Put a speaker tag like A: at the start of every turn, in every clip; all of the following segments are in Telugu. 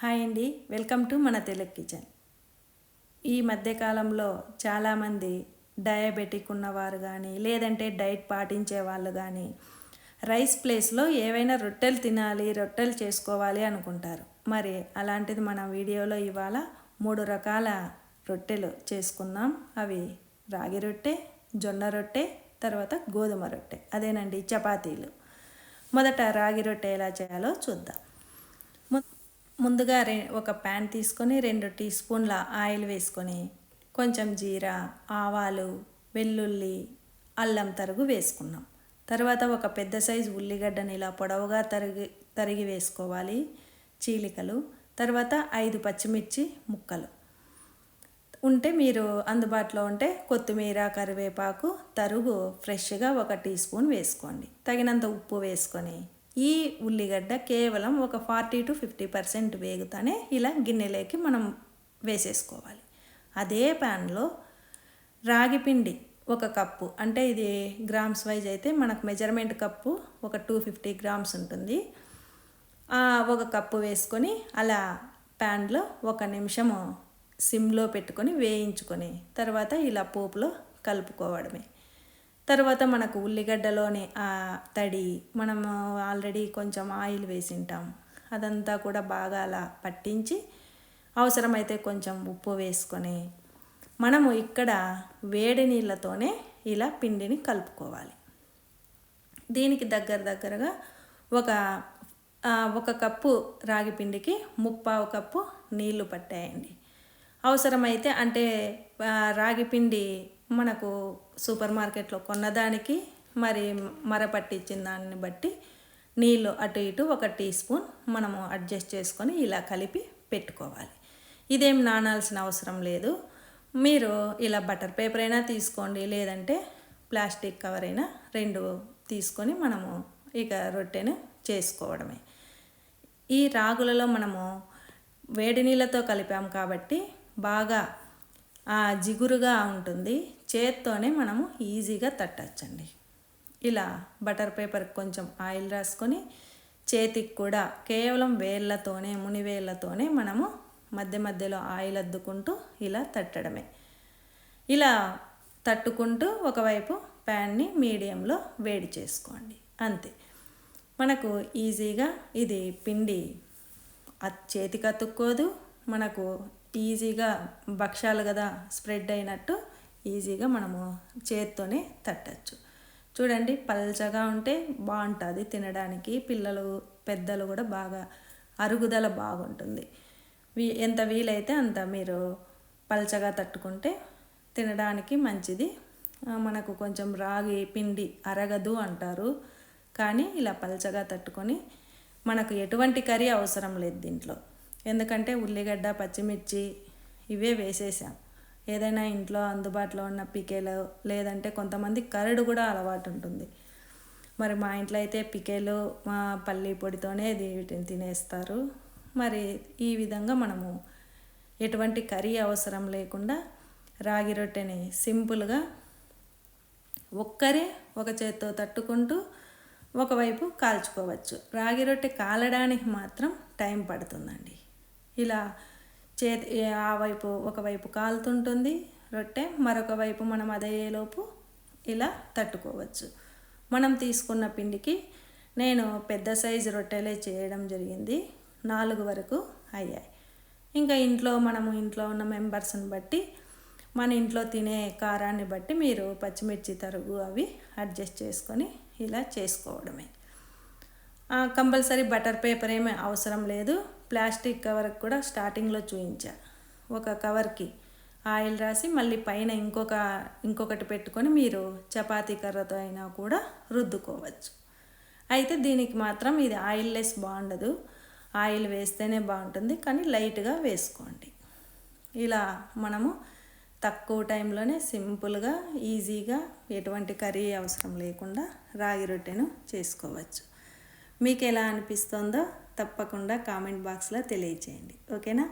A: హాయ్ అండి వెల్కమ్ టు మన తెలుగు కిచెన్ ఈ మధ్యకాలంలో చాలామంది డయాబెటిక్ ఉన్నవారు కానీ లేదంటే డైట్ పాటించే వాళ్ళు కానీ రైస్ ప్లేస్లో ఏవైనా రొట్టెలు తినాలి రొట్టెలు చేసుకోవాలి అనుకుంటారు మరి అలాంటిది మన వీడియోలో ఇవాళ మూడు రకాల రొట్టెలు చేసుకున్నాం అవి రాగి రొట్టె జొన్న రొట్టె తర్వాత గోధుమ రొట్టె అదేనండి చపాతీలు మొదట రాగి రొట్టె ఎలా చేయాలో చూద్దాం ముందుగా రె ఒక ప్యాన్ తీసుకొని రెండు టీ స్పూన్ల ఆయిల్ వేసుకొని కొంచెం జీరా ఆవాలు వెల్లుల్లి అల్లం తరుగు వేసుకున్నాం తర్వాత ఒక పెద్ద సైజు ఉల్లిగడ్డని ఇలా పొడవుగా తరిగి తరిగి వేసుకోవాలి చీలికలు తర్వాత ఐదు పచ్చిమిర్చి ముక్కలు ఉంటే మీరు అందుబాటులో ఉంటే కొత్తిమీర కరివేపాకు తరుగు ఫ్రెష్గా ఒక టీ స్పూన్ వేసుకోండి తగినంత ఉప్పు వేసుకొని ఈ ఉల్లిగడ్డ కేవలం ఒక ఫార్టీ టు ఫిఫ్టీ పర్సెంట్ వేగుతానే ఇలా గిన్నెలోకి మనం వేసేసుకోవాలి అదే ప్యాన్లో రాగి పిండి ఒక కప్పు అంటే ఇది గ్రామ్స్ వైజ్ అయితే మనకు మెజర్మెంట్ కప్పు ఒక టూ ఫిఫ్టీ గ్రామ్స్ ఉంటుంది ఒక కప్పు వేసుకొని అలా ప్యాన్లో ఒక నిమిషము సిమ్లో పెట్టుకొని వేయించుకొని తర్వాత ఇలా పోపులో కలుపుకోవడమే తర్వాత మనకు ఉల్లిగడ్డలోనే ఆ తడి మనం ఆల్రెడీ కొంచెం ఆయిల్ వేసి అదంతా కూడా బాగా అలా పట్టించి అవసరమైతే కొంచెం ఉప్పు వేసుకొని మనము ఇక్కడ వేడి నీళ్ళతోనే ఇలా పిండిని కలుపుకోవాలి దీనికి దగ్గర దగ్గరగా ఒక ఒక కప్పు రాగి పిండికి ముప్పావు కప్పు నీళ్లు పట్టాయండి అవసరమైతే అంటే రాగి పిండి మనకు సూపర్ మార్కెట్లో కొన్నదానికి మరి మర పట్టించిన దాన్ని బట్టి నీళ్ళు అటు ఇటు ఒక టీ స్పూన్ మనము అడ్జస్ట్ చేసుకొని ఇలా కలిపి పెట్టుకోవాలి ఇదేం నానాల్సిన అవసరం లేదు మీరు ఇలా బటర్ పేపర్ అయినా తీసుకోండి లేదంటే ప్లాస్టిక్ కవర్ అయినా రెండు తీసుకొని మనము ఇక రొట్టెను చేసుకోవడమే ఈ రాగులలో మనము వేడి నీళ్ళతో కలిపాం కాబట్టి బాగా జిగురుగా ఉంటుంది చేత్తోనే మనము ఈజీగా తట్టచ్చండి ఇలా బటర్ పేపర్ కొంచెం ఆయిల్ రాసుకొని చేతికి కూడా కేవలం వేళ్ళతోనే మునివేళ్ళతోనే మనము మధ్య మధ్యలో ఆయిల్ అద్దుకుంటూ ఇలా తట్టడమే ఇలా తట్టుకుంటూ ఒకవైపు ప్యాన్ని మీడియంలో వేడి చేసుకోండి అంతే మనకు ఈజీగా ఇది పిండి చేతికి అతుక్కోదు మనకు ఈజీగా భక్ష్యాలు కదా స్ప్రెడ్ అయినట్టు ఈజీగా మనము చేత్తోనే తట్టచ్చు చూడండి పల్చగా ఉంటే బాగుంటుంది తినడానికి పిల్లలు పెద్దలు కూడా బాగా అరుగుదల బాగుంటుంది వీ ఎంత వీలైతే అంత మీరు పల్చగా తట్టుకుంటే తినడానికి మంచిది మనకు కొంచెం రాగి పిండి అరగదు అంటారు కానీ ఇలా పల్చగా తట్టుకొని మనకు ఎటువంటి కర్రీ అవసరం లేదు దీంట్లో ఎందుకంటే ఉల్లిగడ్డ పచ్చిమిర్చి ఇవే వేసేసాం ఏదైనా ఇంట్లో అందుబాటులో ఉన్న పికేలు లేదంటే కొంతమంది కరడు కూడా అలవాటు ఉంటుంది మరి మా ఇంట్లో అయితే పికేలు మా పల్లి పొడితోనే వీటిని తినేస్తారు మరి ఈ విధంగా మనము ఎటువంటి కర్రీ అవసరం లేకుండా రాగి రొట్టెని సింపుల్గా ఒక్కరే ఒక చేత్తో తట్టుకుంటూ ఒకవైపు కాల్చుకోవచ్చు రాగి రొట్టె కాలడానికి మాత్రం టైం పడుతుందండి ఇలా చేతి ఆ వైపు ఒకవైపు కాలుతుంటుంది రొట్టె మరొక వైపు మనం అదయ్యేలోపు ఇలా తట్టుకోవచ్చు మనం తీసుకున్న పిండికి నేను పెద్ద సైజు రొట్టెలే చేయడం జరిగింది నాలుగు వరకు అయ్యాయి ఇంకా ఇంట్లో మనము ఇంట్లో ఉన్న మెంబర్స్ని బట్టి మన ఇంట్లో తినే కారాన్ని బట్టి మీరు పచ్చిమిర్చి తరుగు అవి అడ్జస్ట్ చేసుకొని ఇలా చేసుకోవడమే కంపల్సరీ బటర్ పేపర్ ఏమీ అవసరం లేదు ప్లాస్టిక్ కవర్ కూడా స్టార్టింగ్లో చూయించా ఒక కవర్కి ఆయిల్ రాసి మళ్ళీ పైన ఇంకొక ఇంకొకటి పెట్టుకొని మీరు చపాతీ కర్రతో అయినా కూడా రుద్దుకోవచ్చు అయితే దీనికి మాత్రం ఇది ఆయిల్ లెస్ బాగుండదు ఆయిల్ వేస్తేనే బాగుంటుంది కానీ లైట్గా వేసుకోండి ఇలా మనము తక్కువ టైంలోనే సింపుల్గా ఈజీగా ఎటువంటి కర్రీ అవసరం లేకుండా రాగి రొట్టెను చేసుకోవచ్చు మీకు ఎలా అనిపిస్తుందో తప్పకుండా కామెంట్ బాక్స్లో తెలియచేయండి ఓకేనా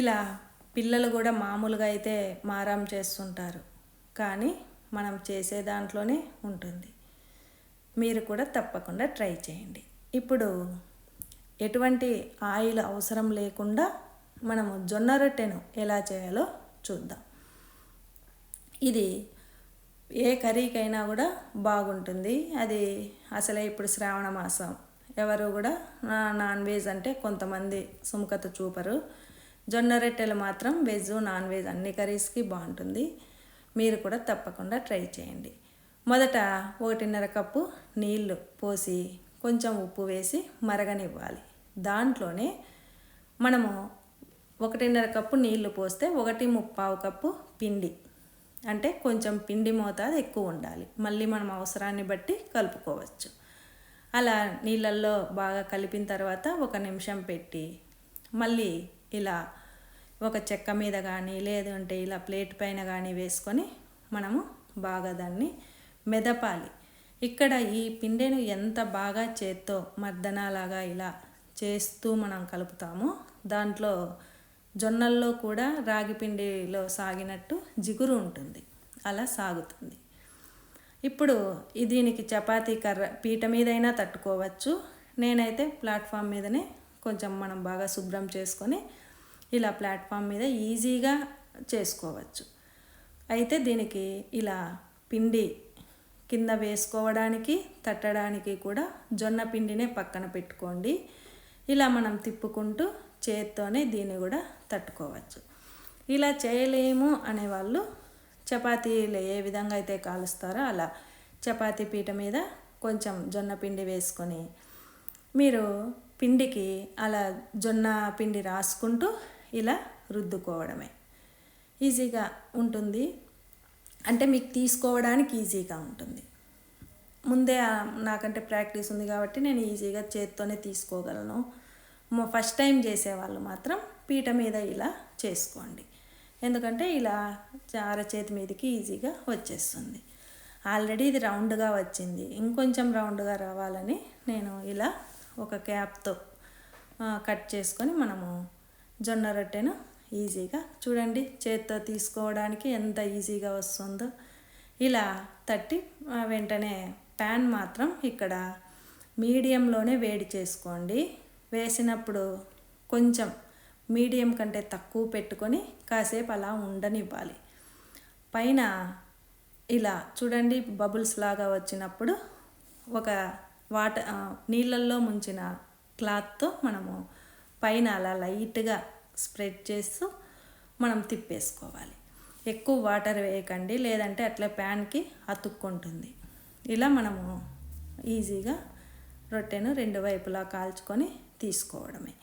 A: ఇలా పిల్లలు కూడా మామూలుగా అయితే మారం చేస్తుంటారు కానీ మనం చేసే దాంట్లోనే ఉంటుంది మీరు కూడా తప్పకుండా ట్రై చేయండి ఇప్పుడు ఎటువంటి ఆయిల్ అవసరం లేకుండా మనము జొన్న రొట్టెను ఎలా చేయాలో చూద్దాం ఇది ఏ కర్రీకైనా కూడా బాగుంటుంది అది అసలే ఇప్పుడు శ్రావణ మాసం ఎవరు కూడా నాన్ వెజ్ అంటే కొంతమంది సుముఖత చూపరు జొన్న రొట్టెలు మాత్రం వెజ్ నాన్ వెజ్ అన్ని కర్రీస్కి బాగుంటుంది మీరు కూడా తప్పకుండా ట్రై చేయండి మొదట ఒకటిన్నర కప్పు నీళ్లు పోసి కొంచెం ఉప్పు వేసి మరగనివ్వాలి దాంట్లోనే మనము ఒకటిన్నర కప్పు నీళ్లు పోస్తే ఒకటి ముప్పావు కప్పు పిండి అంటే కొంచెం పిండి మోతాదు ఎక్కువ ఉండాలి మళ్ళీ మనం అవసరాన్ని బట్టి కలుపుకోవచ్చు అలా నీళ్ళల్లో బాగా కలిపిన తర్వాత ఒక నిమిషం పెట్టి మళ్ళీ ఇలా ఒక చెక్క మీద కానీ లేదంటే ఇలా ప్లేట్ పైన కానీ వేసుకొని మనము బాగా దాన్ని మెదపాలి ఇక్కడ ఈ పిండిని ఎంత బాగా చేత్తో మర్దనలాగా ఇలా చేస్తూ మనం కలుపుతామో దాంట్లో జొన్నల్లో కూడా రాగి పిండిలో సాగినట్టు జిగురు ఉంటుంది అలా సాగుతుంది ఇప్పుడు దీనికి చపాతీ కర్ర పీట మీదైనా తట్టుకోవచ్చు నేనైతే ప్లాట్ఫామ్ మీదనే కొంచెం మనం బాగా శుభ్రం చేసుకొని ఇలా ప్లాట్ఫామ్ మీద ఈజీగా చేసుకోవచ్చు అయితే దీనికి ఇలా పిండి కింద వేసుకోవడానికి తట్టడానికి కూడా జొన్న పిండినే పక్కన పెట్టుకోండి ఇలా మనం తిప్పుకుంటూ చేత్తోనే దీన్ని కూడా తట్టుకోవచ్చు ఇలా చేయలేము అనేవాళ్ళు చపాతీలు ఏ విధంగా అయితే కాలుస్తారో అలా చపాతీ పీట మీద కొంచెం జొన్న పిండి వేసుకొని మీరు పిండికి అలా జొన్న పిండి రాసుకుంటూ ఇలా రుద్దుకోవడమే ఈజీగా ఉంటుంది అంటే మీకు తీసుకోవడానికి ఈజీగా ఉంటుంది ముందే నాకంటే ప్రాక్టీస్ ఉంది కాబట్టి నేను ఈజీగా చేత్తోనే తీసుకోగలను ఫస్ట్ టైం చేసేవాళ్ళు మాత్రం పీట మీద ఇలా చేసుకోండి ఎందుకంటే ఇలా అరచేతి మీదకి ఈజీగా వచ్చేస్తుంది ఆల్రెడీ ఇది రౌండ్గా వచ్చింది ఇంకొంచెం రౌండ్గా రావాలని నేను ఇలా ఒక క్యాప్తో కట్ చేసుకొని మనము జొన్న రొట్టెను ఈజీగా చూడండి చేత్తో తీసుకోవడానికి ఎంత ఈజీగా వస్తుందో ఇలా తట్టి వెంటనే ప్యాన్ మాత్రం ఇక్కడ మీడియంలోనే వేడి చేసుకోండి వేసినప్పుడు కొంచెం మీడియం కంటే తక్కువ పెట్టుకొని కాసేపు అలా ఉండనివ్వాలి పైన ఇలా చూడండి బబుల్స్ లాగా వచ్చినప్పుడు ఒక వాటర్ నీళ్ళల్లో ముంచిన క్లాత్తో మనము పైన అలా లైట్గా స్ప్రెడ్ చేస్తూ మనం తిప్పేసుకోవాలి ఎక్కువ వాటర్ వేయకండి లేదంటే అట్లా ప్యాన్కి అతుక్కుంటుంది ఇలా మనము ఈజీగా రొట్టెను రెండు వైపులా కాల్చుకొని తీసుకోవడమే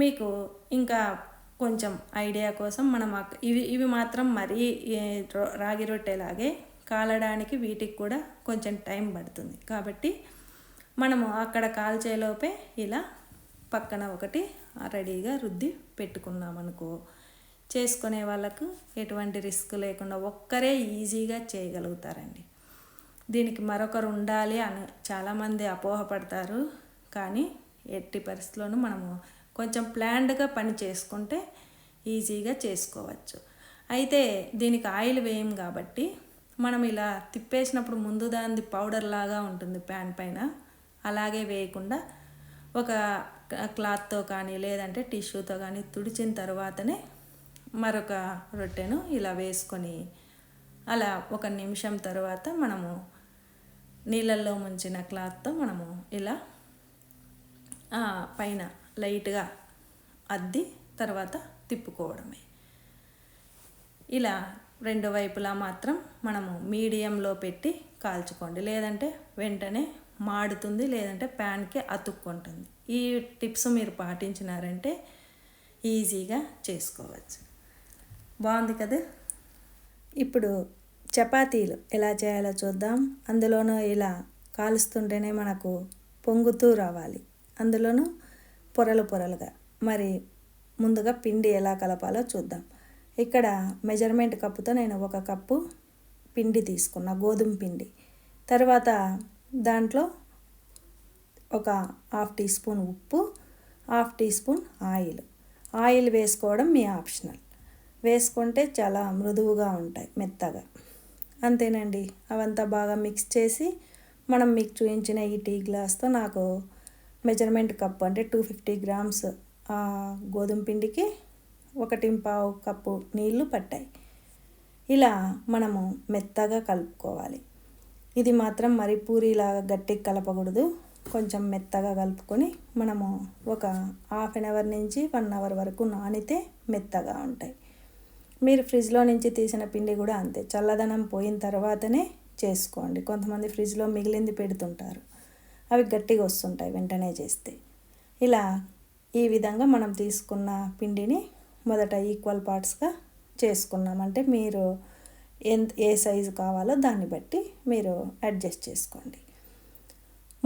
A: మీకు ఇంకా కొంచెం ఐడియా కోసం మనం ఇవి ఇవి మాత్రం మరీ రాగి రొట్టెలాగే కాలడానికి వీటికి కూడా కొంచెం టైం పడుతుంది కాబట్టి మనము అక్కడ కాల్చేలోపే ఇలా పక్కన ఒకటి రెడీగా రుద్ది పెట్టుకున్నామనుకో చేసుకునే వాళ్ళకు ఎటువంటి రిస్క్ లేకుండా ఒక్కరే ఈజీగా చేయగలుగుతారండి దీనికి మరొకరు ఉండాలి అని చాలామంది అపోహపడతారు కానీ ఎట్టి పరిస్థితుల్లోనూ మనము కొంచెం ప్లాండ్గా పని చేసుకుంటే ఈజీగా చేసుకోవచ్చు అయితే దీనికి ఆయిల్ వేయం కాబట్టి మనం ఇలా తిప్పేసినప్పుడు ముందు దాని పౌడర్ లాగా ఉంటుంది ప్యాన్ పైన అలాగే వేయకుండా ఒక క్లాత్తో కానీ లేదంటే టిష్యూతో కానీ తుడిచిన తర్వాతనే మరొక రొట్టెను ఇలా వేసుకొని అలా ఒక నిమిషం తర్వాత మనము నీళ్ళల్లో ముంచిన క్లాత్తో మనము ఇలా పైన లైట్గా అద్ది తర్వాత తిప్పుకోవడమే ఇలా రెండు వైపులా మాత్రం మనము మీడియంలో పెట్టి కాల్చుకోండి లేదంటే వెంటనే మాడుతుంది లేదంటే ప్యాన్కి అతుక్కుంటుంది ఈ టిప్స్ మీరు పాటించినారంటే ఈజీగా చేసుకోవచ్చు బాగుంది కదా ఇప్పుడు చపాతీలు ఎలా చేయాలో చూద్దాం అందులోనూ ఇలా కాలుస్తుంటేనే మనకు పొంగుతూ రావాలి అందులోనూ పొరలు పొరలుగా మరి ముందుగా పిండి ఎలా కలపాలో చూద్దాం ఇక్కడ మెజర్మెంట్ కప్పుతో నేను ఒక కప్పు పిండి తీసుకున్న గోధుమ పిండి తర్వాత దాంట్లో ఒక హాఫ్ టీ స్పూన్ ఉప్పు half teaspoon oil oil వేసుకోవడం మీ ఆప్షనల్ వేసుకుంటే చాలా మృదువుగా ఉంటాయి మెత్తగా అంతేనండి అవంతా బాగా మిక్స్ చేసి మనం మీకు చూపించిన ఈ టీ గ్లాస్తో నాకు మెజర్మెంట్ కప్పు అంటే టూ ఫిఫ్టీ గ్రామ్స్ గోధుమ పిండికి ఒకటింపావు కప్పు నీళ్లు పట్టాయి ఇలా మనము మెత్తగా కలుపుకోవాలి ఇది మాత్రం మరి పూరిలాగా గట్టి కలపకూడదు కొంచెం మెత్తగా కలుపుకొని మనము ఒక హాఫ్ అన్ అవర్ నుంచి వన్ అవర్ వరకు నానితే మెత్తగా ఉంటాయి మీరు ఫ్రిడ్జ్లో నుంచి తీసిన పిండి కూడా అంతే చల్లదనం పోయిన తర్వాతనే చేసుకోండి కొంతమంది ఫ్రిడ్జ్లో మిగిలింది పెడుతుంటారు అవి గట్టిగా వస్తుంటాయి వెంటనే చేస్తే ఇలా ఈ విధంగా మనం తీసుకున్న పిండిని మొదట ఈక్వల్ పార్ట్స్గా చేసుకున్నాం అంటే మీరు ఎంత ఏ సైజు కావాలో దాన్ని బట్టి మీరు అడ్జస్ట్ చేసుకోండి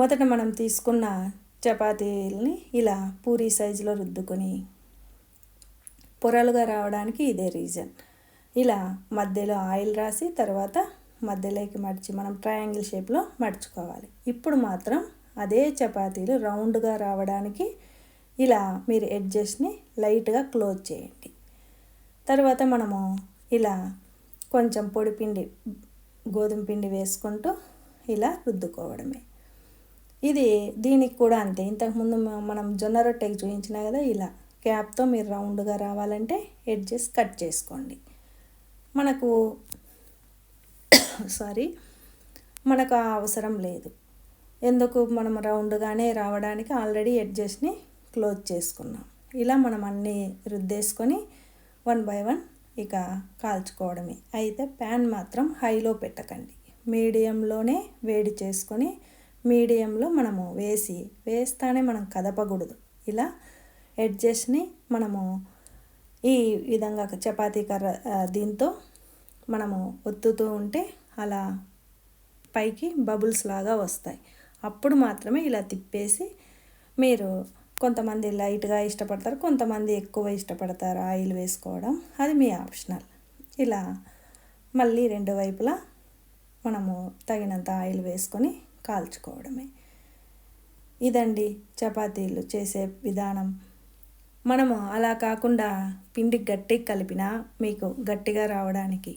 A: మొదట మనం తీసుకున్న చపాతీల్ని ఇలా పూరీ సైజులో రుద్దుకొని పొరలుగా రావడానికి ఇదే రీజన్ ఇలా మధ్యలో ఆయిల్ రాసి తర్వాత మధ్యలోకి మడిచి మనం ట్రయాంగిల్ షేప్లో మడుచుకోవాలి ఇప్పుడు మాత్రం అదే చపాతీలు రౌండ్గా రావడానికి ఇలా మీరు ఎడ్జస్ట్ని లైట్గా క్లోజ్ చేయండి తర్వాత మనము ఇలా కొంచెం పొడిపిండి గోధుమ పిండి వేసుకుంటూ ఇలా రుద్దుకోవడమే ఇది దీనికి కూడా అంతే ఇంతకుముందు మనం జొన్న రొట్టెకి చూపించినా కదా ఇలా క్యాప్తో మీరు రౌండ్గా రావాలంటే ఎడ్జెస్ కట్ చేసుకోండి మనకు సారీ మనకు అవసరం లేదు ఎందుకు మనం రౌండ్గానే రావడానికి ఆల్రెడీ ఎడ్జెస్ట్ని క్లోజ్ చేసుకున్నాం ఇలా మనం అన్నీ రుద్దేసుకొని వన్ బై వన్ ఇక కాల్చుకోవడమే అయితే ప్యాన్ మాత్రం హైలో పెట్టకండి మీడియంలోనే వేడి చేసుకొని మీడియంలో మనము వేసి వేస్తానే మనం కదపకూడదు ఇలా ఎడ్జస్ట్ని మనము ఈ విధంగా చపాతీ కర్ర దీంతో మనము ఒత్తుతూ ఉంటే అలా పైకి బబుల్స్ లాగా వస్తాయి అప్పుడు మాత్రమే ఇలా తిప్పేసి మీరు కొంతమంది లైట్గా ఇష్టపడతారు కొంతమంది ఎక్కువ ఇష్టపడతారు ఆయిల్ వేసుకోవడం అది మీ ఆప్షనల్ ఇలా మళ్ళీ రెండు వైపులా మనము తగినంత ఆయిల్ వేసుకొని కాల్చుకోవడమే ఇదండి చపాతీలు చేసే విధానం మనము అలా కాకుండా పిండి గట్టి కలిపినా మీకు గట్టిగా రావడానికి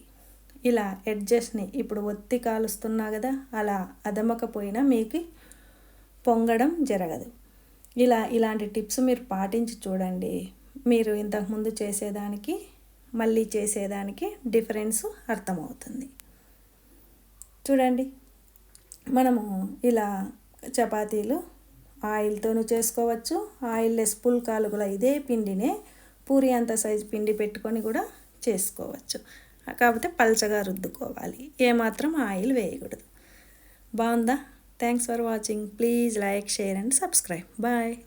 A: ఇలా ఎడ్జస్ట్ని ఇప్పుడు ఒత్తి కాలుస్తున్నా కదా అలా అదమకపోయినా మీకు పొంగడం జరగదు ఇలా ఇలాంటి టిప్స్ మీరు పాటించి చూడండి మీరు ఇంతకుముందు చేసేదానికి మళ్ళీ చేసేదానికి డిఫరెన్స్ అర్థమవుతుంది చూడండి మనము ఇలా చపాతీలు ఆయిల్తోనూ చేసుకోవచ్చు ఆయిల్ లెస్ పుల్కాలు కూడా ఇదే పిండినే పూరి అంత సైజు పిండి పెట్టుకొని కూడా చేసుకోవచ్చు కాకపోతే పల్చగా రుద్దుకోవాలి ఏమాత్రం ఆయిల్ వేయకూడదు బాగుందా Thanks for watching. Please like, share and subscribe. Bye.